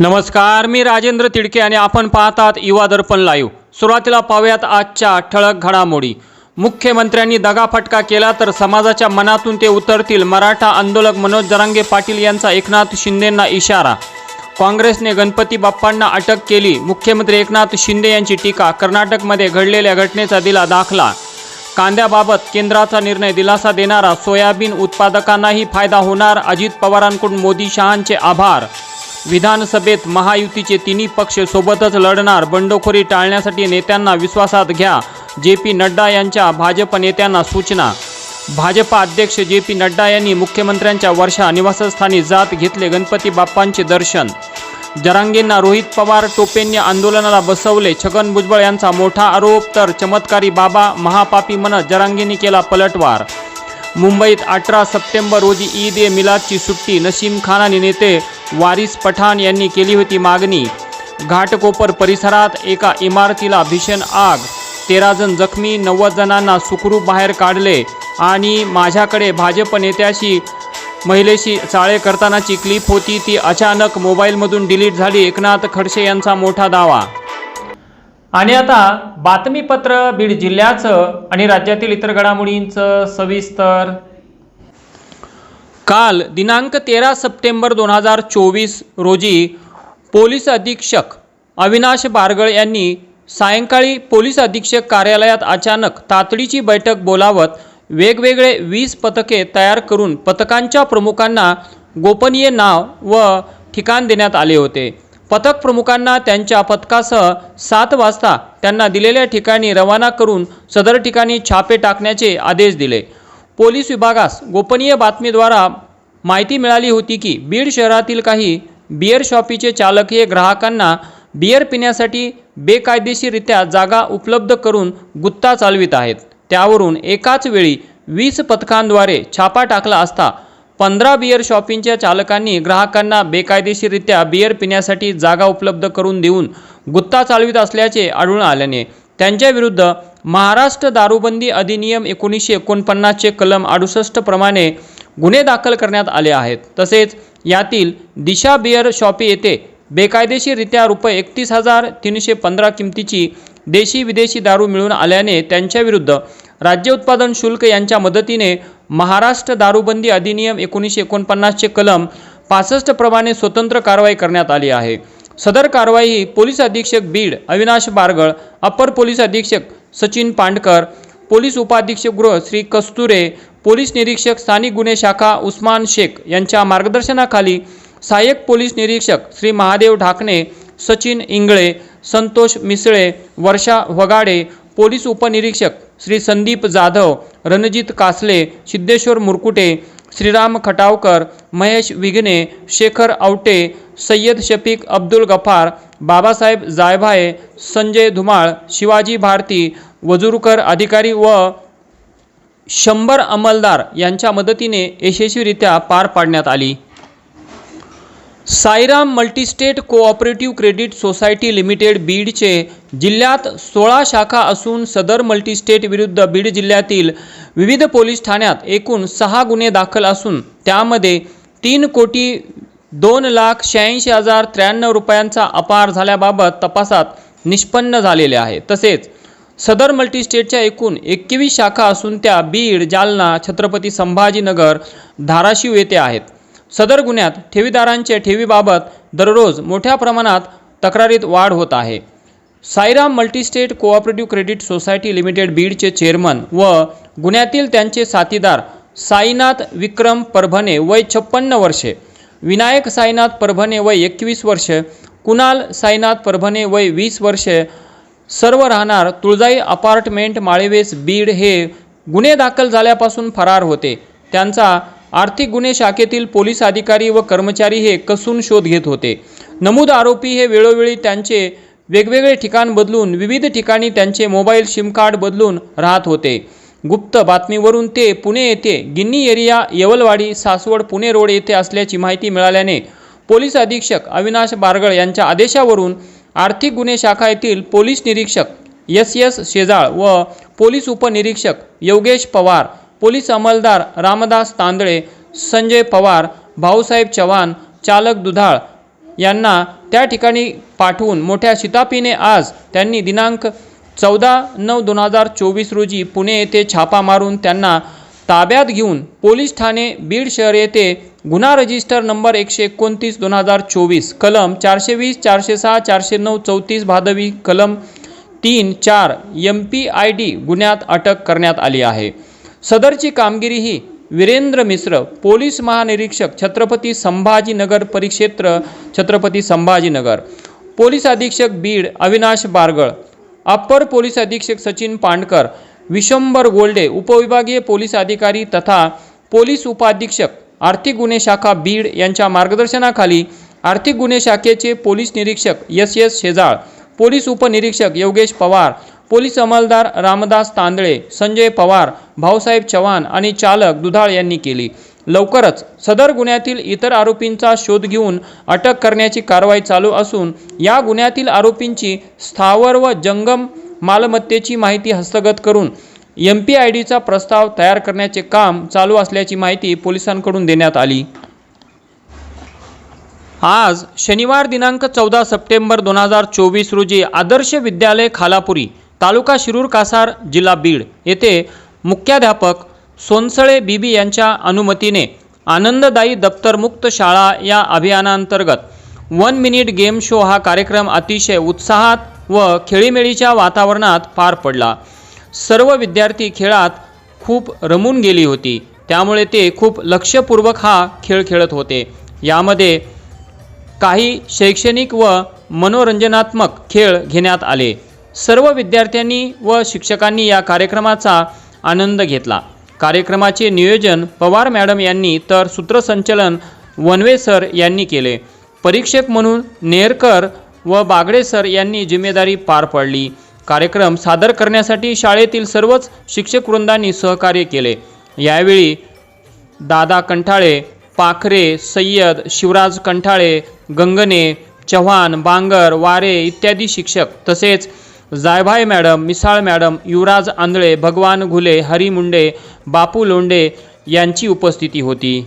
नमस्कार मी राजेंद्र तिडके आणि आपण पाहतात युवा दर्पण लाईव्ह सुरुवातीला पाहूयात आजच्या ठळक घडामोडी. मुख्यमंत्र्यांनी दगाफटका केला तर समाजाच्या मनातून ते उतरतील. मराठा आंदोलक मनोज जरांगे पाटील यांचा एकनाथ शिंदेंना इशारा. काँग्रेसने गणपती बाप्पांना अटक केली. मुख्यमंत्री एकनाथ शिंदे यांची टीका. कर्नाटकमध्ये घडलेल्या घटनेचा दिला दाखला. कांद्याबाबत केंद्राचा निर्णय दिलासा देणारा सोयाबीन उत्पादकांनाही फायदा होणार. अजित पवारांकडून मोदी शहांचे आभार. विधानसभेत महायुतीचे तिन्ही पक्ष सोबतच लढणार. बंडखोरी टाळण्यासाठी नेत्यांना विश्वासात घ्या. जे पी नड्डा यांच्या भाजप नेत्यांना सूचना. भाजपा अध्यक्ष जे पी नड्डा यांनी मुख्यमंत्र्यांच्या वर्षा निवासस्थानी जात घेतले गणपती बाप्पांचे दर्शन. जरांगेंना रोहित पवार टोपेंनी आंदोलनाला बसवले. छगन भुजबळ यांचा मोठा आरोप तर चमत्कारी बाबा महापापी म्हणत जरांगेंनी केला पलटवार. मुंबईत अठरा सप्टेंबर रोजी ईद ए मिलादची सुट्टी नसीम खान आणि नेते वारिस पठाण यांनी केली होती मागणी. घाटकोपर परिसरात एका इमारतीला भीषण आग. तेरा जण जखमी नव्वद जणांना सुखरूप बाहेर काढले आणि माझ्याकडे भाजप नेत्याशी महिलेशी चाळे करतानाची क्लिप होती ती अचानक मोबाईलमधून डिलीट झाली. एकनाथ खडसे यांचा मोठा दावा. आणि आता बातमीपत्र बीड जिल्ह्याचं आणि राज्यातील इतर घडामोडींचं सविस्तर काल दिनांक तेरा सप्टेंबर दोन हजार चोवीस रोजी पोलीस अधीक्षक अविनाश बारगळ यांनी सायंकाळी पोलीस अधीक्षक कार्यालयात अचानक तातडीची बैठक बोलावत वेगवेगळे वीस पथके तयार करून पथकांच्या प्रमुखांना गोपनीय नाव व ठिकाण देण्यात आले होते. पथक प्रमुखांना त्यांच्या पथकासह सात वाजता त्यांना दिलेल्या ठिकाणी रवाना करून सदर ठिकाणी छापे टाकण्याचे आदेश दिले. पोलीस विभागास गोपनीय बातमीद्वारा माहिती मिळाली होती की बीड शहरातील काही बिअर शॉपीचे चालक हे ग्राहकांना बिअर पिण्यासाठी बेकायदेशीररित्या जागा उपलब्ध करून गुत्ता चालवित आहेत. त्यावरून एकाच वेळी वीस पथकांद्वारे छापा टाकला असता पंधरा बिअर शॉपिंगच्या चालकांनी ग्राहकांना बेकायदेशीररित्या बिअर पिण्यासाठी जागा उपलब्ध करून देऊन गुत्ता चालवित असल्याचे आढळून आल्याने त्यांच्याविरुद्ध महाराष्ट्र दारूबंदी अधिनियम एकोणीसशे एकोणपन्नासचे कलम अडुसष्ट प्रमाणे गुन्हे दाखल करण्यात आले आहेत. तसेच यातील दिशा बिअर शॉपी येथे बेकायदेशीररित्या रुपये एकतीस हजार तीनशे पंधरा किमतीची देशी विदेशी दारू मिळून आल्याने त्यांच्याविरुद्ध राज्य उत्पादन शुल्क यांच्या मदतीने महाराष्ट्र दारूबंदी अधिनियम एकोणीसशे एकोणपन्नासचे कलम पासष्ट प्रमाणे स्वतंत्र कारवाई करण्यात आली आहे. सदर कारवाई ही पोलीस अधीक्षक बीड अविनाश बारगळ अपर पोलीस अधीक्षक सचिन पांडकर पोलीस उपाधीक्षक गृह श्री कस्तुरे पोलीस निरीक्षक स्थानिक गुन्हे शाखा उस्मान शेख यांच्या मार्गदर्शनाखाली सहाय्यक पोलीस निरीक्षक श्री महादेव ढाकणे सचिन इंगळे संतोष मिसळे वर्षा वगाडे पोलीस उपनिरीक्षक श्री संदीप जाधव रणजित कासले सिद्धेश्वर मुरकुटे श्रीराम खटावकर महेश विघ्ने शेखर आवटे सय्यद शफीक अब्दुल गफार बाबासाहेब जायभाये संजय धुमाळ शिवाजी भारती वजुरकर अधिकारी व शंभर अंमलदार यांच्या मदतीने यशस्वीरित्या पार पाडण्यात आली. Sairam multistate cooperative credit society limited बीडचे जिल्ह्यात सोळा शाखा असून सदर मल्टीस्टेट विरुद्ध बीड जिल्ह्यातील विविध पोलीस ठाण्यात एकूण सहा गुन्हे दाखल असून त्यामध्ये तीन कोटी दोन लाख शहाऐंशी हजार त्र्याण्णव रुपयांचा अपार झाल्याबाबत तपासात निष्पन्न झालेले आहे. तसेच सदर मल्टीस्टेटच्या एकूण एकवीस शाखा असून त्या बीड जालना छत्रपती संभाजीनगर धाराशिव येथे आहेत. सदर गुन्ह्यात ठेवीदारांच्या ठेवीबाबत दररोज मोठ्या प्रमाणात तक्रारीत वाढ होत आहे. Sairam multistate cooperative credit society limited बीडचे चेअरमन व गुन्ह्यातील त्यांचे साथीदार साईनाथ विक्रम परभणे वय छप्पन्न वर्षे विनायक साईनाथ परभणे वय एकवीस वर्षे कुणाल साईनाथ परभणे वय वीस वर्षे सर्व राहणार तुळजाई अपार्टमेंट माळेवेस बीड हे गुन्हे दाखल झाल्यापासून फरार होते. त्यांचा आर्थिक गुन्हे शाखेतील पोलीस अधिकारी व कर्मचारी हे कसून शोध घेत होते. नमूद आरोपी हे वेळोवेळी त्यांचे वेगवेगळे ठिकाण बदलून विविध ठिकाणी त्यांचे मोबाईल सिम कार्ड बदलून राहत होते. गुप्त बातमीवरून ते पुणे येथे गिन्नी एरिया येवलवाडी सासवड पुणे रोड येथे असल्याची माहिती मिळाल्याने पोलीस अधीक्षक अविनाश बारगळ यांच्या आदेशावरून आर्थिक गुन्हे शाखा येथील पोलीस निरीक्षक एस एस शेजाळ व पोलीस उपनिरीक्षक योगेश पवार पोलीस अंमलदार रामदास तांदळे संजय पवार भाऊसाहेब चव्हाण चालक दुधाळ यांना त्या ठिकाणी पाठवून मोठ्या शितापीने आज त्यांनी दिनांक चौदा नऊ दोन हजार चोवीस रोजी पुणे येथे छापा मारून त्यांना ताब्यात घेऊन पोलीस ठाणे बीड शहर येथे गुन्हा रजिस्टर नंबर एकशे एकोणतीस दोन हजार चोवीस कलम चारशे वीस चारशे सहा चारशे नऊ चौतीस भादवी कलम तीन चार एम पी आय डी गुन्ह्यात अटक करण्यात आली आहे. सदरची कामगिरी ही वीरेंद्र मिश्र पोलीस महानिरीक्षक छत्रपती संभाजीनगर परिक्षेत्र छत्रपती संभाजीनगर. पोलीस अधीक्षक बीड अविनाश बारगळ. अप्पर पोलीस अधीक्षक सचिन पांडकर. विशंबर गोल्डे उपविभागीय पोलीस अधिकारी तथा पोलीस उपाधीक्षक आर्थिक गुन्हे शाखा बीड यांच्या मार्गदर्शनाखाली आर्थिक गुन्हे शाखेचे पोलीस निरीक्षक एस एस शेजाळ पोलीस उपनिरीक्षक योगेश पवार पोलीस अंमलदार रामदास तांदळे संजय पवार भाऊसाहेब चव्हाण आणि चालक दुधाळ यांनी केली. लवकरच सदर गुन्ह्यातील इतर आरोपींचा शोध घेऊन अटक करण्याची कारवाई चालू असून या गुन्ह्यातील आरोपींची स्थावर व जंगम मालमत्तेची माहिती हस्तगत करून एम पी आय डीचा प्रस्ताव तयार करण्याचे काम चालू असल्याची माहिती पोलिसांकडून देण्यात आली. आज शनिवार दिनांक चौदा सप्टेंबर दोन हजार चोवीस रोजी आदर्श विद्यालय खालापुरी तालुका शिरूर कासार जिल्हा बीड येथे मुख्याध्यापक सोनसळे बीबी यांच्या अनुमतीने आनंददायी दप्तरमुक्त शाळा या अभियानांतर्गत वन मिनिट गेम शो हा कार्यक्रम अतिशय उत्साहात व खेळीमेळीच्या वातावरणात पार पडला. सर्व विद्यार्थी खेळात खूप रमून गेली होती. त्यामुळे ते खूप लक्षपूर्वक हा खेळ खेळत होते. यामध्ये काही शैक्षणिक व मनोरंजनात्मक खेळ घेण्यात आले. सर्व विद्यार्थ्यांनी व शिक्षकांनी या कार्यक्रमाचा आनंद घेतला. कार्यक्रमाचे नियोजन पवार मॅडम यांनी तर सूत्रसंचलन वनवे सर यांनी केले. परीक्षक म्हणून नेरकर व बागडे सर यांनी जिम्मेदारी पार पडली. कार्यक्रम सादर करण्यासाठी शाळेतील सर्वच शिक्षक वृंदांनी सहकार्य केले. यावेळी दादा कंठाळे पाखरे सय्यद शिवराज कंठाळे गंगणे चव्हाण बांगर वारे इत्यादी शिक्षक तसेच जायभाई मॅडम मिसाळ मॅडम युवराज आंधळे भगवान घुले हरी मुंडे बापू लोंडे यांची उपस्थिती होती.